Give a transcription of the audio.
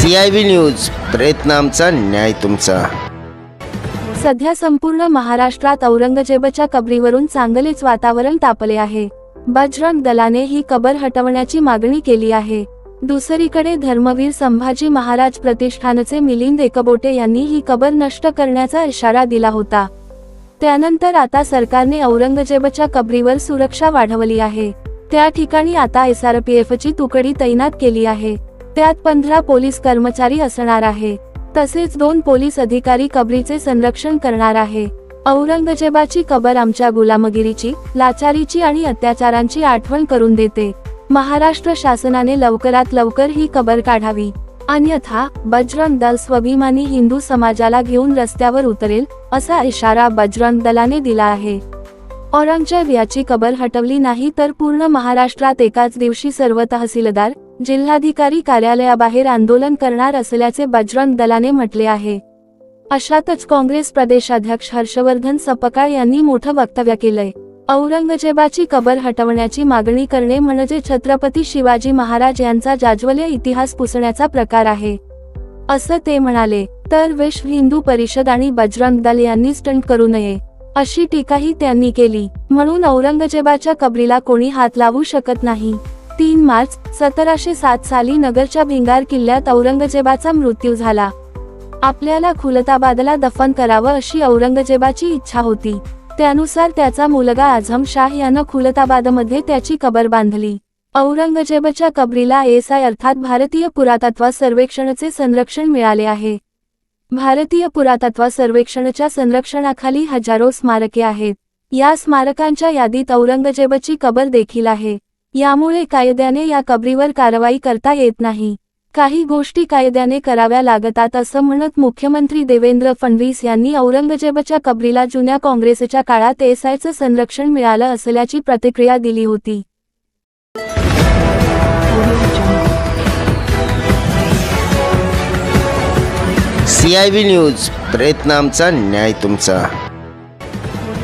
C I B news प्रयत्न आमचा न्याय तुमचा. सध्या संपूर्ण महाराष्ट्रात औरंगजेबाच्या कबरीवरून चांगलेच वातावरण तापले आहे. बजरंग दलाने ही कबर हटवण्याची मागणी केली आहे. दुसरीकडे धर्मवीर संभाजी महाराज प्रतिष्ठानचे मिलिंद एकबोटे यांनी ही कबर नष्ट करण्याचा इशारा दिला होता. त्यानंतर आता सरकारने औरंगजेबाच्या कबरीवर सुरक्षा वाढवली आहे. त्या ठिकाणी आता एसआरपीएफची तुकडी तैनात केली आहे. त्यात पंधरा पोलीस कर्मचारी असणार आहे. तसेच दोन पोलीस अधिकारी कबरीचे संरक्षण करणार आहे. औरंगजेबाची कबर आमच्या गुलामगिरीची लाचारीची आणि अत्याचारांची आठवण करून देते. महाराष्ट्र शासनाने लवकरात लवकर ही कबर काढावी. अन्यथा बजरंग दल स्वाभिमानी हिंदू समाजाला घेऊन रस्त्यावर उतरेल असा इशारा बजरंग दलाने दिला आहे. औरंगजेब याची कबर हटवली नाही तर पूर्ण महाराष्ट्रात एकाच दिवशी सर्व तहसीलदार जिल्हाधिकारी कार्यालयाबाहेर आंदोलन करणार असल्याचे बजरंग दलाने म्हटले आहे. अशातच काँग्रेस प्रदेशाध्यक्ष हर्षवर्धन सपकाळ यांनी मोठं वक्तव्य केलंय. औरंगजेबाची कबर हटवण्याची मागणी करणे म्हणजे छत्रपती शिवाजी महाराज यांचा जाज्वल्य इतिहास पुसण्याचा प्रकार आहे. असं ते म्हणाले तर विश्व हिंदू परिषद आणि बजरंग दल यांनी स्टंट करू नये अशी टीकाही त्यांनी केली म्हणून औरंगजेबाच्या कबरीला कोणी हात लावू शकत नाही. तीन मार्च सतराशे सात साली नगरच्या भिंगार किल्ल्यात औरंगजेबाचा मृत्यू झाला. आपल्याला खुलताबादला दफन करावं अशी औरंगजेबाची इच्छा होती. त्यानुसार त्याचा मुलगा आझम शाह यानं खुलताबादमध्ये त्याची कबर बांधली. औरंगजेबच्या कबरीला एएसआय अर्थात भारतीय पुरातत्व सर्वेक्षणचे संरक्षण मिळाले आहे. भारतीय पुरातत्व सर्वेक्षणच्या संरक्षणाखाली हजारो स्मारके आहेत. या स्मारकांच्या यादीत औरंगजेबची कबर देखील आहे. यामुळे कायद्याने या कबरीवर कारवाई करता येत नाही. काही गोष्टी कायद्याने कराव्या लागतात असं म्हणत मुख्यमंत्री देवेंद्र फडणवीस यांनी औरंगजेबच्या कबरीला जुन्या काँग्रेसच्या काळात एसआयचं संरक्षण मिळालं असल्याची प्रतिक्रिया दिली होती. सी आय न्यूज प्रयत्न आमचा न्याय तुमचा.